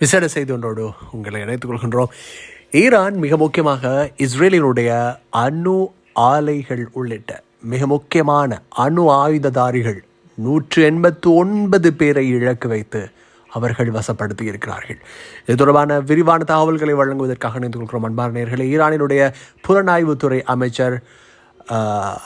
விசேட செய்தி ஒன்றோடு உங்களை இணைத்துக் கொள்கின்றோம். ஈரான் மிக முக்கியமாக இஸ்ரேலினுடைய அணு ஆலைகள் உள்ளிட்ட மிக முக்கியமான அணு ஆயுததாரிகள் நூற்று எண்பத்து ஒன்பது பேரை இழக்கு வைத்து அவர்கள் வசப்படுத்தி இருக்கிறார்கள். இது தொடர்பான விரிவான தகவல்களை வழங்குவதற்காக இணைந்து கொள்கிறோம் அன்பான நேர்களை. ஈரானினுடைய புலனாய்வுத்துறை அமைச்சர்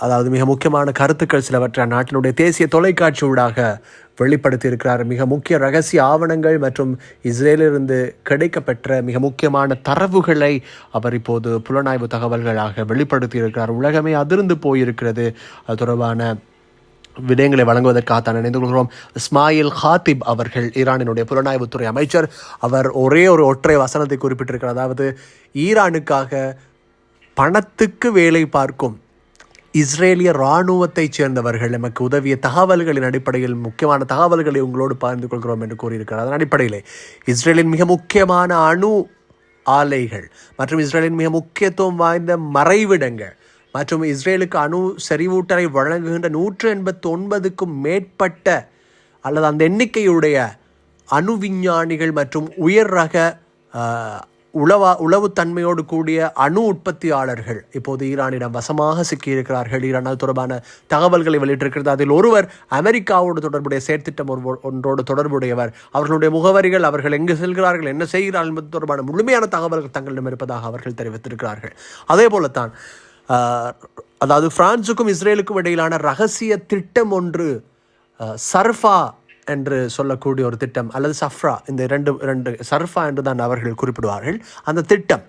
அதாவது மிக முக்கியமான கருத்துக்கள் சிலவற்றை அந்நாட்டினுடைய தேசிய தொலைக்காட்சி ஊடாக வெளிப்படுத்தியிருக்கிறார். மிக முக்கிய ரகசிய ஆவணங்கள் மற்றும் இஸ்ரேலிலிருந்து கிடைக்கப்பெற்ற மிக முக்கியமான தரவுகளை அவர் இப்போது புலனாய்வு தகவல்களாக வெளிப்படுத்தி இருக்கிறார் உலகமே அதிர்ந்து போயிருக்கிறது. அது தொடர்பான விடயங்களை வழங்குவதற்காக தான் இணைந்து கொள்கிறோம். இஸ்மாயில் ஹாத்திப் அவர்கள் ஈரானினுடைய புலனாய்வுத்துறை அமைச்சர் அவர் ஒரே ஒரு ஒற்றை வசனத்தை குறிப்பிட்டிருக்கிறார். அதாவது ஈரானுக்காக பணத்துக்கு வேலை பார்க்கும் இஸ்ரேலிய இராணுவத்தைச் சேர்ந்தவர்கள் நமக்கு உதவிய தகவல்களின் அடிப்படையில் முக்கியமான தகவல்களை உங்களோடு பகிர்ந்து கொள்கிறோம் என்று கூறியிருக்கிறார். அதன் அடிப்படையில் இஸ்ரேலின் மிக முக்கியமான அணு ஆலைகள் மற்றும் இஸ்ரேலின் மிக முக்கியத்துவம் வாய்ந்த மறைவிடங்கள் மற்றும் இஸ்ரேலுக்கு அணு செறிவூட்டலை வழங்குகின்ற நூற்று எண்பத்தி ஒன்பதுக்கும் மேற்பட்ட அல்லது அந்த எண்ணிக்கையுடைய அணு விஞ்ஞானிகள் மற்றும் உயர் ரக உளவா உளவுத்தன்மையோடு கூடிய அணு உற்பத்தியாளர்கள் இப்போது ஈரானிடம் வசமாக சிக்கியிருக்கிறார்கள். ஈரான் அது தொடர்பான தகவல்களை வெளியிட்டிருக்கிறது. அதில் ஒருவர் அமெரிக்காவோடு தொடர்புடைய செயற்திட்டம் ஒரு ஒன்றோடு தொடர்புடையவர். அவர்களுடைய முகவரிகள் அவர்கள் எங்கு செல்கிறார்கள் என்ன செய்கிறார்கள் என்பது தொடர்பான முழுமையான தகவல்கள் தங்களிடம் இருப்பதாக அவர்கள் தெரிவித்திருக்கிறார்கள். அதே போலத்தான் அதாவது பிரான்சுக்கும் இஸ்ரேலுக்கும் இடையிலான ரகசிய திட்டம் ஒன்று சர்ஃபா என்று சொல்லக்கூடிய ஒரு திட்டம் அல்லது சஃப்ரா இந்த இரண்டு இரண்டு சர்ஃபா என்று தான் அவர்கள் குறிப்பிடுவார்கள். அந்த திட்டம்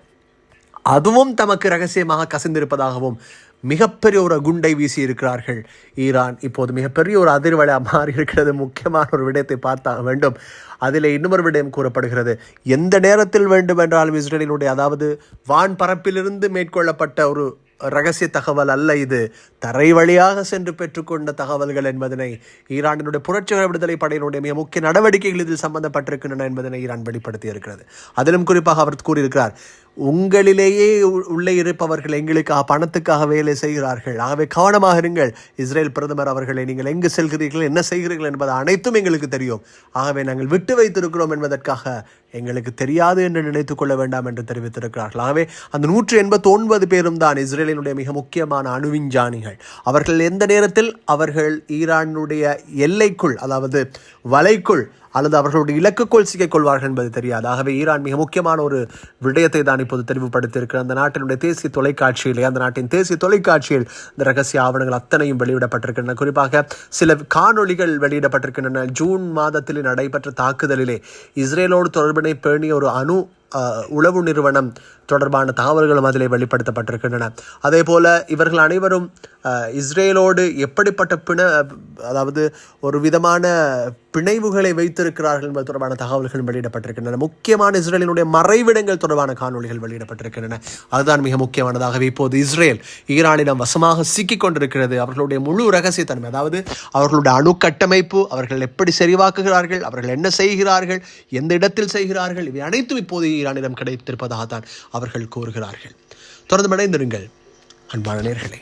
அதுவும் தமக்கு ரகசியமாக கசிந்திருப்பதாகவும் மிகப்பெரிய ஒரு குண்டை வீசி இருக்கிறார்கள். ஈரான் இப்போது மிகப்பெரிய ஒரு அதிர்வலை மாறி இருக்கிறது. முக்கியமான ஒரு விடயத்தை பார்த்தாக வேண்டும். அதில் இன்னொரு விடயம் கூறப்படுகிறது. எந்த நேரத்தில் வேண்டும் என்றாலும் இஸ்ரேலினுடைய அதாவது வான் பரப்பிலிருந்து மேற்கொள்ளப்பட்ட ஒரு ரகசிய தகவல் அல்ல இது. தரை வழியாக சென்று பெற்றுக்கொண்ட தகவல்கள் என்பதனை ஈரானினுடைய புரட்சிகர விடுதலை படையினுடைய மிக முக்கிய நடவடிக்கைகள் இதில் சம்பந்தப்பட்டிருக்கின்றன என்பதனை ஈரான் வெளிப்படுத்தி இருக்கிறது அதிலும் குறிப்பாக அவர் கூறியிருக்கிறார் உங்களிலேயே உ- உள்ளே இருப்பவர்கள் எங்களுக்காக பணத்துக்காக வேலை செய்கிறார்கள். ஆகவே கவனமாக இருங்கள். இஸ்ரேல் பிரதமர் அவர்களை நீங்கள் எங்கு செல்கிறீர்கள் என்ன செய்கிறீர்கள் என்பது அனைத்தும் எங்களுக்கு தெரியும். ஆகவே நாங்கள் விட்டு வைத்திருக்கிறோம் என்பதற்காக எங்களுக்கு தெரியாது என்று நினைத்து கொள்ள வேண்டாம் என்று தெரிவித்திருக்கிறார்கள். ஆகவே அந்த நூற்று எண்பத்தி ஒன்பது பேரும் தான் இஸ்ரேலினுடைய மிக முக்கியமான அணுவிஞ்ஞானிகள் அவர்கள் எந்த நேரத்தில்? அவர்கள் ஈரானுடைய எல்லைக்குள் அதாவது வலைக்குள் அல்லது அவர்களுடைய இலக்குக்குள் சிக்கிக் கொள்வார்கள் என்பது தெரியாது. ஆகவே ஈரான் மிக முக்கியமான ஒரு விடயத்தை தான் இப்போது தெரிவுபடுத்தியிருக்கிற அந்த நாட்டினுடைய தேசிய தொலைக்காட்சியிலே அந்த நாட்டின் தேசிய தொலைக்காட்சியில் இந்த ரகசிய ஆவணங்கள் அத்தனையும் வெளியிடப்பட்டிருக்கின்றன. குறிப்பாக சில காணொளிகள் வெளியிடப்பட்டிருக்கின்றன. ஜூன் மாதத்தில் நடைபெற்ற தாக்குதலிலே இஸ்ரேலோடு தொடர்பினை பேணிய ஒரு அணு உளவு நிறுவனம் தொடர்பான தகவல்களும் அதில் வெளிப்படுத்தப்பட்டிருக்கின்றன. அதே போல் இவர்கள் அனைவரும் இஸ்ரேலோடு எப்படிப்பட்ட பிண அதாவது ஒரு விதமான பிணைவுகளை வைத்திருக்கிறார்கள் என்பது தொடர்பான தகவல்கள் வெளியிடப்பட்டிருக்கின்றன. முக்கியமான இஸ்ரேலினுடைய மறைவிடங்கள் தொடர்பான காணொளிகள் வெளியிடப்பட்டிருக்கின்றன. அதுதான் மிக முக்கியமானதாகவே இப்போது இஸ்ரேல் ஈரானிடம் வசமாக சிக்கிக் கொண்டிருக்கிறது. அவர்களுடைய முழு ரகசியத்தன்மை அதாவது அவர்களுடைய அணு கட்டமைப்பு அவர்கள் எப்படி செறிவாக்குகிறார்கள் அவர்கள் என்ன செய்கிறார்கள் எந்த இடத்தில் செய்கிறார்கள் இவை அனைத்தும் இப்போது ஈரானிடம் கிடைத்திருப்பதாக தான் அவர்கள் கூறுகிறார்கள். தொடர்ந்து மடைந்திருங்கள் அன்பான நேர்களே.